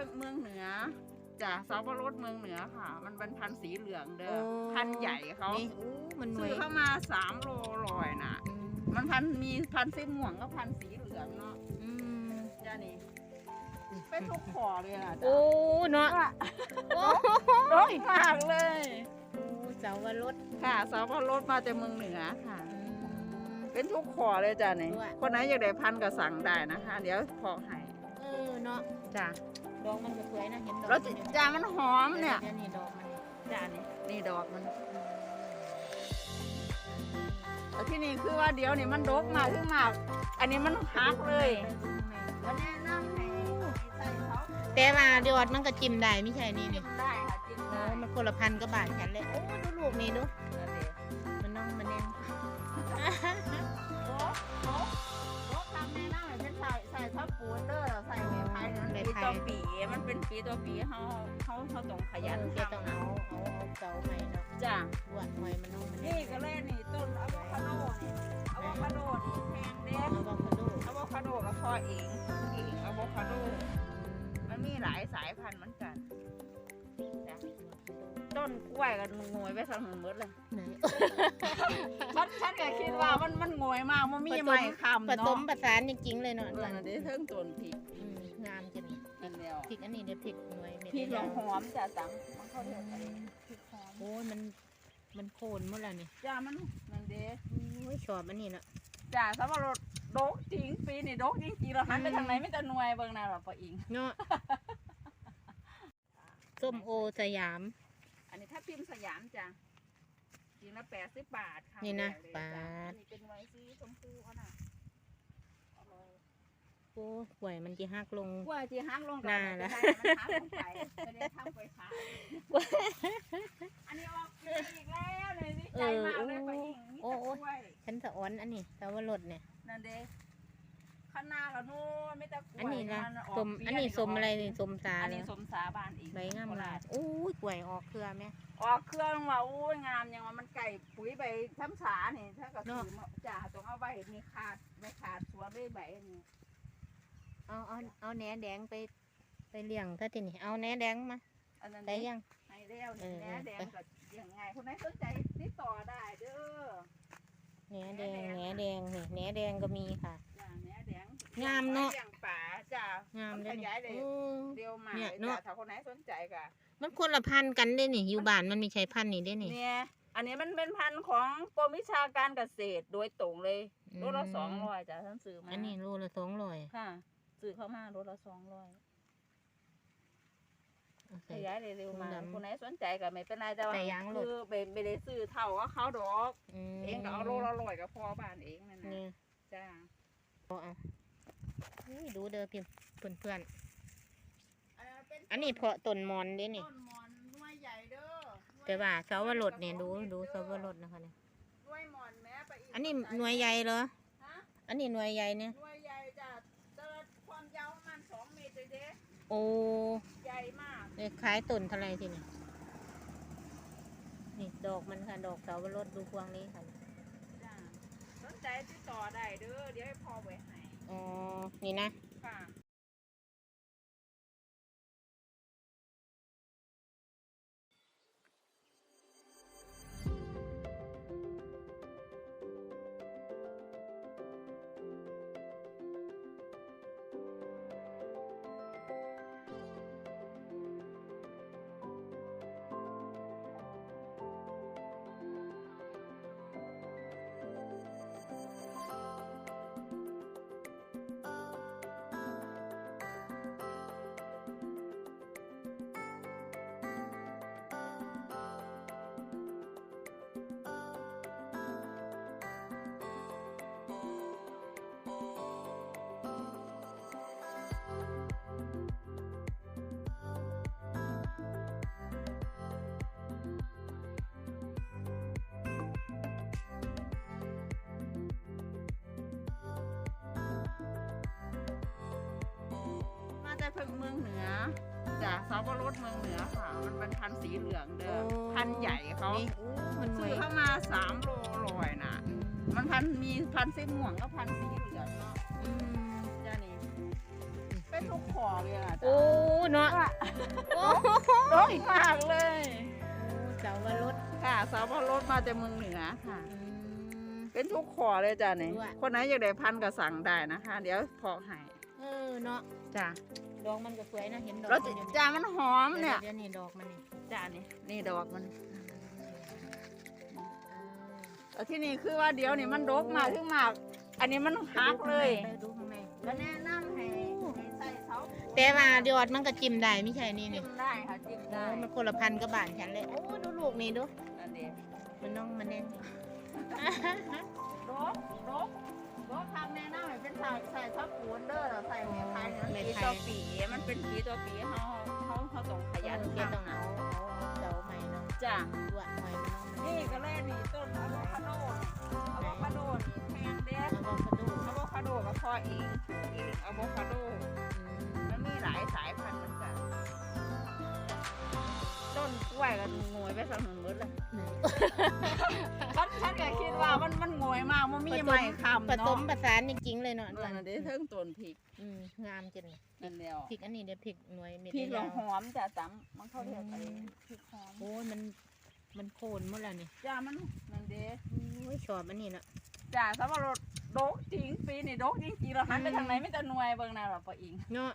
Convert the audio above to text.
พิ่งเมืองเหนือจ้ะสับปะรดเมืองเหนือค่ะ มันเป็นพันธุ์สีเหลืองเด้อโอ้พันธุ์ใหญ่เขานี่อู้มันหน่ซื้วยอเข้ามาสามโลลอยน่ะอืมมันพันธุ์มีพันธุ์สีม่วงก็พันธุ์สีเหลืองเนาะอืมจ้านี่เป็นทุกขอเลยนะโอ้เนาะจ้ะโอ้รกมากเลยโอ้เสาวรสค่ะสับปะรดมาจากเมืองเหนือค่ะ อืม เป็นทุกขอเลยจ้ะนี่ด้วย คนไหนอยากได้พันธุ์ก็สั่งได้นะคะ เดี๋ยวพอให้เออเนาะจ้ะ ดอกมันก็สวยนะเห็นดอกแล้วมันอยู่จ้ามันหอมเนี่ยดี๋วนี่ดอกมันนี่จ้านี่นี่ดอกมันแล้วที่นี่คือว่าเดี๋ยวนี่มันดกมากขึ้นมากอันนี้มันหักเลย วันนี้น้ำให้ใส่เขาแต่ว่าเดี๋ยวมันก็จิ้มได้ไม่ใช่นี่กินี่นได้ค่ะกินโอ้ได้มันคนละพันก็บาทกันเลยโอ้ดูลูกนี่ดู มันเป็นปีตัวปีเขาเขาเขาต้องขยันจะทำต้องนะเอาเอาเอาเสาให้เนาะจ้าหวานหอยมันน้องมันเอนี่งก็เลยนี่ต้นอะโวคาโดนี่อะโวคาโดนี่แพงเด้เอาบอกเขาดูอะโวคาโดก็พอเองเองอะโวคาโด มันมีหลายสายพันธุ์เหมือนกันจ้ะต้นกล้วยก็งวยไปทางหมดเลยไหนฉันฉันก็คิดว่ามันมันงวยมากมันมีไม้คำผเนาะสมประสานจริงๆเลยเนาะเออนั่นเด้เทิงต้นพริก อืมงามจัง นี่นั่นเดียวพริกอันนี้เดี๋ยวพริกหน่วยเม็ดพริกใหญ่หอมจ้ะตังมันเขาเรียกอะไรพริกหอมโอ้ยมันมันโคนหมดแล้วนี่จ้ามันนั่นเด้โอ้ยชอบอันนี้เนาะจ้าสำหรับรถโดกจริงปีนี่โดกจริงจริงเราหันไปทางไหนไม่แต่หน่วยเบิ่งหน้าเราปะอิงเนาะส้มโอสยาม อันนี้ถ้าพิมพ์สยามจ้ะจริงละแปดสิบบาทค่ะนี่นะแปดเลยจ้บาทอันนี้เป็นไวซีชมพูเขาน่ะอร่อยโอ้หวยมันจะหักลงกล้วยจีฮักลงน่าละละมันฮักลงไปไม่ได้ทำไปขายอันนี้ออกอีกแล้วเลยดีใจมากเลยปะอิงมีโอ้แต่โอ้กล้วย ฉันสะอ้อนอันนี้สาวรสเนี่ย นั่นเด้ข้างหน้าเรานู่นไม่แต่กล้วยอันนี้นะมัออกสมเปรี้ยวอันนี้สมอะไรนี่สมสาอันเลนี้ยสมสาบานอีกใบงามโคมาราชโอ้ยกล้วยออกเครือไหม ออกเครื่องว่าอู้ยงามยังว่ามันไก่ปุ๋ยใบช้ำสานี่ถ้าก็ถือมาจ่าต้องเอาใบนี่ขาดไม่ขาดสวนด้วยใบอันนี้ เอาเอาเอาแหนแดงไป ไปเลี้ยงถ้าทีนี่เอาแหนแดงมาอันนั้นได้เด้ยังให้แล้วเอนี่อแหน่แดงกับยังไงคนไหนสนใจติดต่อได้เด้อแหนแดงแหนแดงนี่แหนแดงก็มีค่ะจ้าแหน่แดงงามเนอะลี้ยงป่าจ้างามมันเลขยนี่ยายได้โอ้เร็วมากเนี่เลยยเนอะจ้าถ้าคนไหนสนใจก็มันคนละพันธุ์กันเด้นี่อยู่บ้านมันมีใช้พันธุ์นี่เด้นี่เนี่ยอันนี้มันเป็นพันธุ์ของกรมวิชาการเกษตรโดยตรงเลยอืมรถละสองร้อยจ้ะท่านซื้อมาอันนี้โลละสองร้อยค่ะ ซื้อเข้ามารถละสองร้อยเอาขใส่ยายได้เร็วมากถุงดำคนไหนสนใจก็ไม่เป็นไรแต่ว่าแต่ยางรถคือไม่ไม่ได้ซื้อเท่าว่าเขาดอกมเองก็เอาโลละร้อยก็พอบ้านเองนั่นนะนี่จ้าเอาเอาอุ้ยดูเด้อพี่เพื่อนเพื่อนเอ่อเป็นๆอันนี้เพาะต้นมอนเด้นี่ ต้นหมอนหน่วยใหญ่เด้อหน่วยแต่ว่าเสาวรสเนี่ยดูกระดูสเสาองวเม็ดรเด้อสนะคะเนี่ยหน่วยหมอนแม่ไปกอันนี้หน่วยใหญ่เหรอ ฮะอันนี้หน่วยใหญ่เนี่ย หน่วย โอ้ใหญ่มากเลยขายต้นเท่าไหรทีนี่นี่ดอกมันค่ะ ดอกเสาวรสดูพวงนี้ค่ะ จ้าสนใจติดต่อได้เด้อเดี๋ยวให้พ่อไว้ให้อ๋อ นี่นะ ค่ะ เมืองเหนือจ้ะสับปะรดเมืองเหนือค่ะ มันเป็นพันธุ์สีเหลืองเด้อโอ้ พันธุ์ใหญ่เขานี่โอ้มันหน่ซื้วอยเข้ามาสามโลลอยน่ะ มันพันธุ์มีพันธุ์สีม่วงก็พันธุ์สีเหลืองเนาะอืมจ้านี่เป็นทุกขอเลยอะโอ้เนาะว่าโอ้ดกมากเลย เสาวรสค่ะสาวรถมาจากเมืองเหนือค่ะ อืม เป็นทุกขอเลยจ้ะนี่ด้วย คนไหนอยากได้พันธุ์ก็สั่งได้นะคะ เดี๋ยวพอให้เออเนาะจ้ะ ดอกมันก็สวยนะเห็นดอกแล้วมันอยู่จ้ามันหอมเนี่ย เดี๋ยวนี้ดอกมันนี่จ้านี่นี่ดอกมันเออแล้วที่นี่คือว่าเดี๋ยวนี่มันดกมากถึงมาก อันนี้มันหักเลย ไปดูข้างในก็แนะนำให้ให้ใส่เสาแต่ว่าเดี๋ยวมันก็จิ้มได้ไม่ใช่นี่จิ้นี่มได้ค่ะจิ้มโอ้ได้มันคนละพันกับบานฉันเลยโอ้ดูลูกนี่ดูอันนี้มันน้องมันแน่นดกดก ดกทางแนะนำให้เป็นใส่ใส่ซับปูนเด้อใส่แม่ไทยมันปีตัวปีมันเป็นปีตัวปีเขาเขาเขาต้องขยันเก็บตรงเอาเอาเดาใหม่เนาะจ้ะด้วยหอยมันน้องมันนี่ก็เลยนี่ต้นอะโวคาโดอะโวคาโดนี่แพงเด้อะโวคาโดอะโวคาโดก็พอเองอีลิงอะโวคาโดมันมีหลายสาย นกล้วยก็งวยไปสนุนหมดเลยฉันฉันก็คิดว่ามันมันงวยมากมันมีไม้คำผเนาะสมผสานจริงๆเลยเนาะนั่นนะเด้เทิงต้นพริกอืมงามจังเลยนั่นเดียวพริกอันนี้เดี๋ยวพริกหน่วยเม็ดพริกยาวหอมจ้ะตำมันเขาเรียกอะไรพริกหอมโอ้ยมันมันโคนหมดแล้วนี่จ้ามันนั่นเด้โอ้ยชอบอันนี้เนาะจ้าสำหรับรถโดกจริงปีนี่โดกจริงๆเราหันไปทางไหนไม่แต่หน่วยเบิ่งหน้าเราปะอิงเนาะ